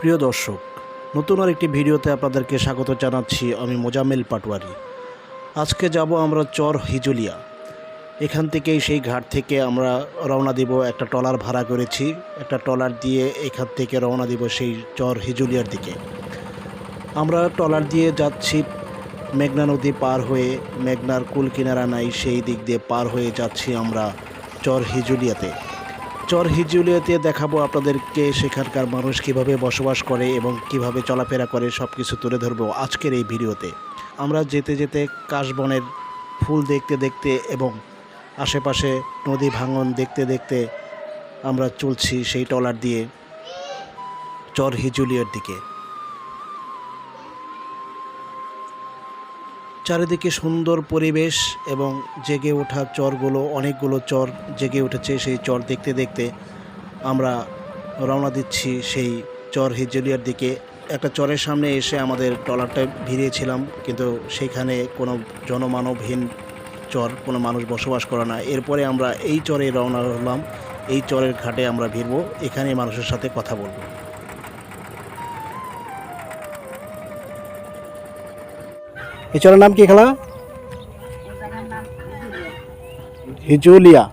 প্রিয় দর্শক, নতুন আর একটি ভিডিওতে আপনাদেরকে স্বাগত জানাচ্ছি আমি মোজাম্মেল পাটোয়ারি। আজকে যাব আমরা চর হিজুলিয়া। এখান থেকেই সেই ঘাট থেকে আমরা রওনা দিব একটা ট্রলার ভাড়া করেছি। একটা ট্রলার দিয়ে এখান থেকে রওনা দিব সেই চর হিজুলিয়ার দিকে। আমরা ট্রলার দিয়ে যাচ্ছি, মেঘনা নদী পার হয়ে মেঘনার কুল কিনারা নাই, সেই দিক দিয়ে পার হয়ে যাচ্ছি আমরা চর হিজুলিয়াতে। চর হিজুলিয়াতে দেখাবো আপনাদেরকে সেখানকার মানুষ কীভাবে বসবাস করে এবং কীভাবে চলাফেরা করে সব কিছু তুলে ধরবো আজকের এই ভিডিওতে। আমরা যেতে যেতে কাশবনের ফুল দেখতে দেখতে এবং আশেপাশে নদী ভাঙন দেখতে দেখতে আমরা চলছি সেই টলার দিয়ে চর হিজুলিয়ার দিকে। চারিদিকে সুন্দর পরিবেশ এবং জেগে ওঠা চরগুলো, অনেকগুলো চর জেগে উঠেছে সেই চর দেখতে দেখতে। আমরা রওনা দিচ্ছি সেই চর হিজলিয়ার দিকে। একটা চরের সামনে এসে আমাদের ট্রলারটা ভিড়িয়েছিলাম, কিন্তু সেখানে কোনো জনমানবহীন চর, কোনো মানুষ বসবাস করে না। এরপরে আমরা এই চরে রওনা হলাম, এই চরের ঘাটে আমরা ভিড়বো এখানে মানুষের সাথে কথা বলব। এই চরের নাম কি খেলা? হিজুলিয়া।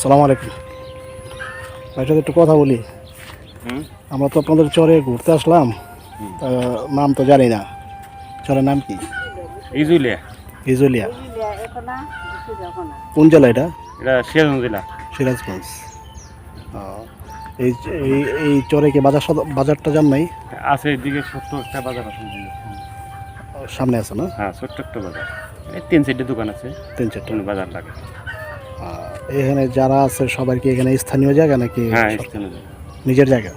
সালাম আলাইকুম। ভাইটাতে একটু কথা বলি। আমরা তো আপনাদের চরে ঘুরতে আসলাম। নাম তো জানি না। চরের নাম কি? ইজুলিয়া হিজুলিয়া। কোন জেলা এটা? এটা সিরাজগঞ্জ জেলা। সিরাজগঞ্জ। ও, এই এই এই চরে কি বাজার বাজারটা জান নাই? আছে এদিকে ছোট্ট একটা বাজার আছে সামনে আছে না? হ্যাঁ ছোট্ট একটা বাজার। এই তিন চারটে দোকান আছে। তিন চারটা। বাজার লাগে এখানে যারা আছে সবার কি এখানে স্থানীয় জায়গা নাকি হ্যাঁ স্থানীয় জায়গা। নিজের জায়গা?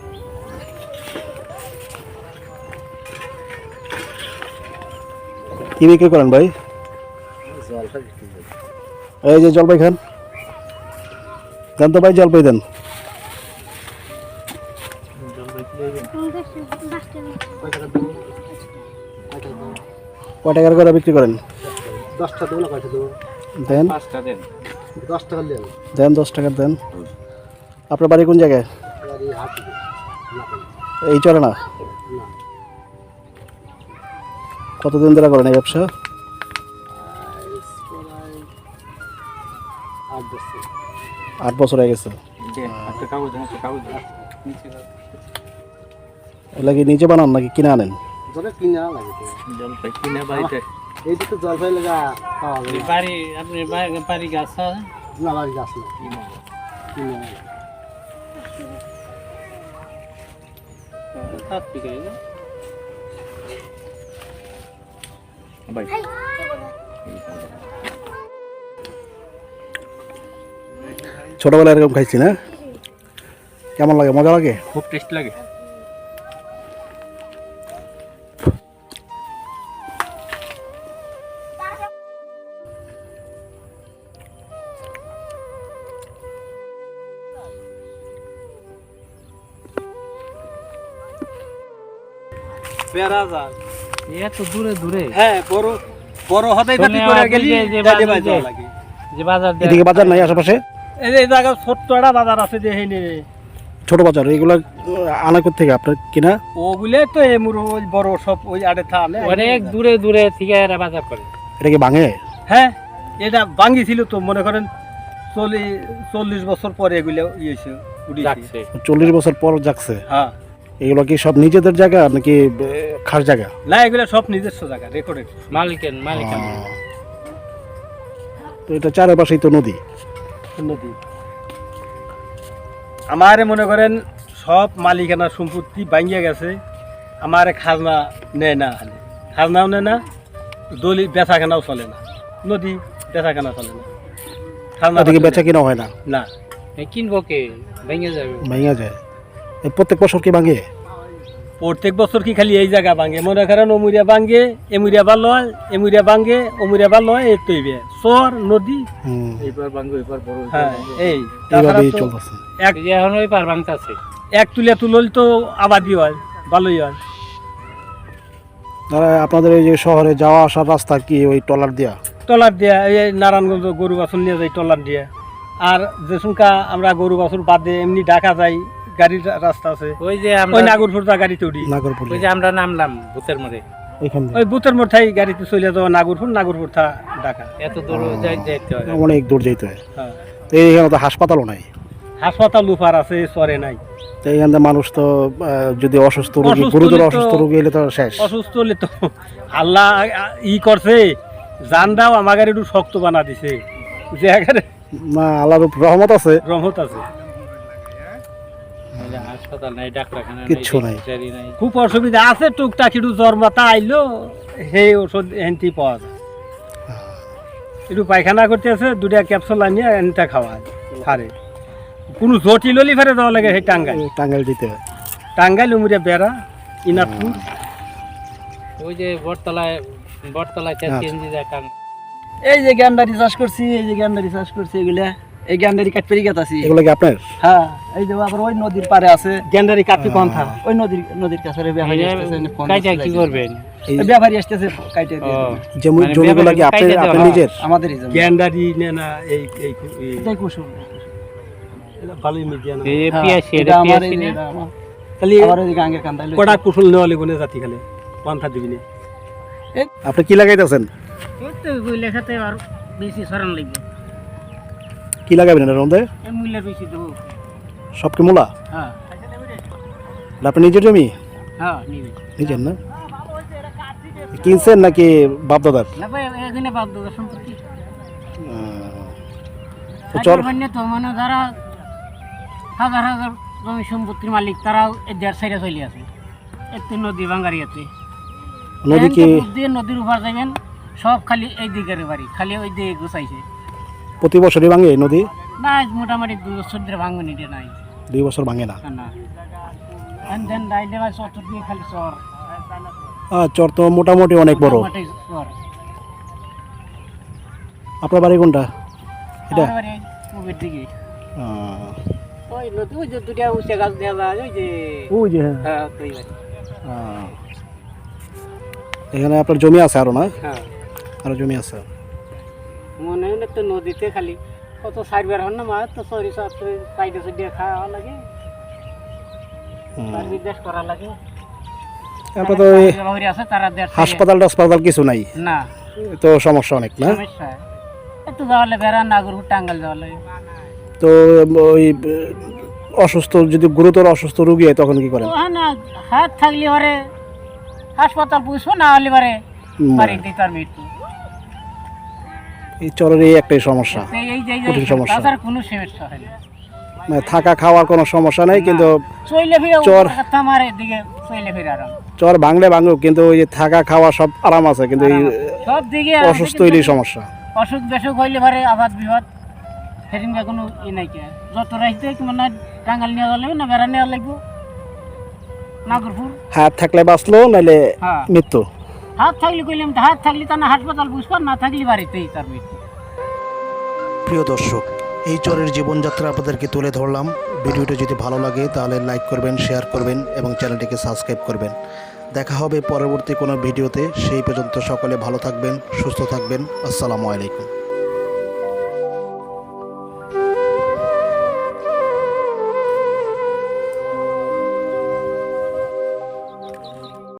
কি বিক্রি করেন ভাই? এই যে জলপাই খান। দেন তো ভাই জলপাই দেন। কয় টাকার করে বিক্রি করেন? দশটা দেবো না কয়টা দেবো? দেন। পাঁচটা দেন। দশ টাকা দেন। দেন দশ টাকার দেন। আপনার বাড়ি কোন জায়গায়? এই চলে না? কতদিন ধরে করেন এই ব্যবসা? আট বছর। হয়ে গেছে। এগুলা কি নিজে বানান নাকি কিনে আনেন? জলে কিনা লাগে জলপাই কিনে বাড়িতে। এই দিকে জলপাই লাগা পাওয়া যায়। বাড়ি আপনি বাড়ি গাছ না বাড়ি গাছ না। কিনে ভাই ছোটবেলায় এরকম খাইছি না? কেমন লাগে? মজা লাগে? খুব টেস্ট লাগে। পেয়ারা যান এত দূরে দূরে। হ্যাঁ বড় বড় হতেই শোনে করে গেলি যে- যে যাইতে বাজার বাই যাওয়া যে- লাগে। যে বাজার এদিকে বাজার নাই আশেপাশে? এই যে জায়গা ছোট্ট একটা বাজার আছে যে হেনে ছোট বাজার এগুলা আনা থেকে আপনার কিনা? ও বলে তো বড় সব ওই আড়ে থানে অনেক দূরে দূরে থেকে এরা বাজার করে। এটা কি ভাঙে? হ্যাঁ এটা ভাঙ্গি ছিল তো মনে করেন চল্লিশ চল্লিশ বছর পরে এগুলো ইয়েছে চল্লিশ বছর পর যাচ্ছে? হ্যাঁ। এগুলো কি সব নিজেদের জায়গা নাকি খাস জায়গা? না এগুলো সব নিজস্ব জায়গা রেকর্ডেড মালিকের মালিকের তো এটা চারপাশেই তো নদী? নদী। আমারে মনে করেন সব মালিকানা সম্পত্তি ভাঙ্গিয়া গেছে আমারে খাজনা নেয় না খাজনাও নেয় না দলি বেচাকেনাও চলে না। নদী বেচাকেনা চলে না। খাজনা বেচা কিনা হয় না? না। কিনবো কে? ভেঙে যাবে। ভাঙা যায়। এ প্রত্যেক বছর কি ভাঙে? প্রত্যেক বছর কি খালি এই জায়গা ভাঙে? মনে করেন অমুরিয়া ভাঙ্গে এমুরিয়া ভালো হয় এমুরিয়া ভাঙ্গে অমুরিয়া ভালো হয় এই তৈবে চর নদী। এবার ভাঙবো এবার বড় হ্যাঁ এই। এইভাবেই চলতেছে। এক এখন ওই পার ভাঙতেছে। এক তুলে তুলল তো আবাদি হয় ভালোই হয়। তারা আপনাদের এই যে শহরে যাওয়া আসার রাস্তা কি ওই টলার দিয়া? টলার দিয়া এই নারায়ণগঞ্জ গরু বাছন নিয়ে যাই টলার দিয়ে। আর যে আমরা গরু বাছুর বাদ দিয়ে এমনি ঢাকা যাই গাড়ির রাস্তা আছে। ওই যে আমরা ওই নাগরপুর দা গাড়িতে উঠি। নাগরপুর ওই যে আমরা নামলাম ভূতের মোড়ে এখান ওই বুথের মোড় গাড়িতে চলে যাওয়া নাগরপুর নাগরপুর থা ঢাকা। এত দূর যাইতে হয়। অনেক দূর যেতে হয়। হ্যাঁ। তো এইখানে তো হাসপাতালও নাই। হাসপাতাল লুফার আছে সরে নাই। তো এইখান থেকে মানুষ তো যদি অসুস্থ রোগী অসুস্থ গুরুতর অসুস্থ রোগী এলে তো শেষ। অসুস্থ হলে তো আল্লাহ ই করছে জানটাও আমাকে একটু শক্ত বানা দিছে। যে না আল্লাহর রহমত আছে। রহমত আছে। হাসপাতাল নাই ডাক্তারখানা কিচ্ছু নাই। খুব অসুবিধা আছে টুকটাক একটু জ্বর মাথা আইলো সেই ওষুধ এনটি পাওয়া যায়। একটু পায়খানা করতে আছে দুটা ক্যাপসুল আনিয়ে এনটা খাওয়া হয় হারে কোনো জটিল হলি ফেরে দেওয়া লাগে সেই টাঙ্গাই টাঙ্গাইল দিতে টাঙ্গাইল উমরিয়া বেড়া ইনাপুর ওই যে বটতলায় বটতলায় কাম এই যে গ্যান্ডারি চাষ করছি এই যে গ্যান্ডারি চাষ করছি এগুলা এই গ্যান্ডারি কাঠ পেরিয়ে গেছি এগুলো কি আপনার? হ্যাঁ এই যে আবার ওই নদীর পারে আছে গেন্দারি কাপি পন্থা। ওই নদীর নদীর কাছে ওই ব্যাপারী আসতেছে, ফোন কাইটা কি। করবেন? ব্যাপারী আসতেছে কাইটে দিয়ে যে মানে জমিগুলো কি ব্যাপারে আপনার আপনার নিজের? আমাদেরই জমি। গেন্দারি নে না এই এই এই- এটাই কুসুম। এটা ভালোই মিডিয়া না। এই হ্যাঁ। খালি কান্দাইলো নেওয়া লিগুনে জাতি খালে পন্থা দিবি না। আপনি কি লাগাইতেছেন? লেখাতে আর বেশি সরান লাগবে। কি লাগাবেন এর মধ্যে এই মূল্যের বেশি সব কি মূলা? হ্যাঁ। এটা আপনার নিজের জমি? হ্যাঁ নিজের। না? কিনছেন নাকি বাপদাদার? তো মানে যারা হাজার হাজার জমি সম্পত্তির মালিক তারাও এই দেড় সাইডে চলে আছে একটু নদী ভাঙ্গারি আছে। নদী কি? এখানকে দিয়ে নদীর উপর যাবেন সব খালি এই দিকের বাড়ি খালি ওই দিকে গুছাইছে। প্রতি বছরই ভাঙে এই নদী? না মোটামুটি দুই বছর ধরে ভাঙবেন এটা নাই। দুই বছর ভাঙে না? চর তো মোটামুটি অনেক বড়। আপনার বাড়ি কোনটা? এটা। এখানে আপনার জমি আছে আরও না? হ্যাঁ। আরও জমি আছে? মনে হয় না তো নদীতে খালি। কত সাইডবার হন না মা তো সরি সব সাইডে সাইডে খাওয়া লাগে। বিদেশ করা লাগে। হাসপাতাল টাসপাতাল কিছু নাই? না। তো সমস্যা অনেক না? সমস্যা। একটু যাওয়ালে বেড়া নাগরপুর টাঙ্গাল যাওয়ালে তো ওই অসুস্থ যদি গুরুতর অসুস্থ রোগী হয় তখন কি করেন? না হাত থাকলে পারে হাসপাতাল পুষবো না হলে পারে হুম, বাড়িতে তার মৃত্যু। এই চরের এই একটাই সমস্যা কঠিন সমস্যা। কোনো সমস্যা হয় না। মানে থাকা খাওয়ার কোনো সমস্যা নাই কিন্তু চর- চর ভাঙলে ভাঙুক কিন্তু ওই যে থাকা খাওয়া সব আরাম আছে কিন্তু এই অসুস্থ হইলেই সমস্যা। অসুখ বেসুখ হইলে পারে আবাদ বিবাদ সেদিনকে কোনো ই নাই কে। যত রাইতে টাঙ্গাল নেওয়া লাগবে না বেড়া নেওয়া লাগবে নাগরপুর। হাত থাকলে বাঁচলো নাইলে হ্যাঁ। মৃত্যু। হাত থাকলে কইলাম হাত থাকলে তা না হাসপাতাল বুঝবার, না থাকলে বাড়িতেই তার মৃত্যু। প্রিয় দর্শক, এই চরের জীবনযাত্রা আপনাদেরকে তুলে ধরলাম। ভিডিওটি যদি ভালো লাগে, তাহলে লাইক করবেন, শেয়ার করবেন এবং চ্যানেলটিকে সাবস্ক্রাইব করবেন। দেখা হবে পরবর্তী কোনো ভিডিওতে। সেই পর্যন্ত সকলে ভালো থাকবেন, সুস্থ থাকবেন। আসসালামু আলাইকুম।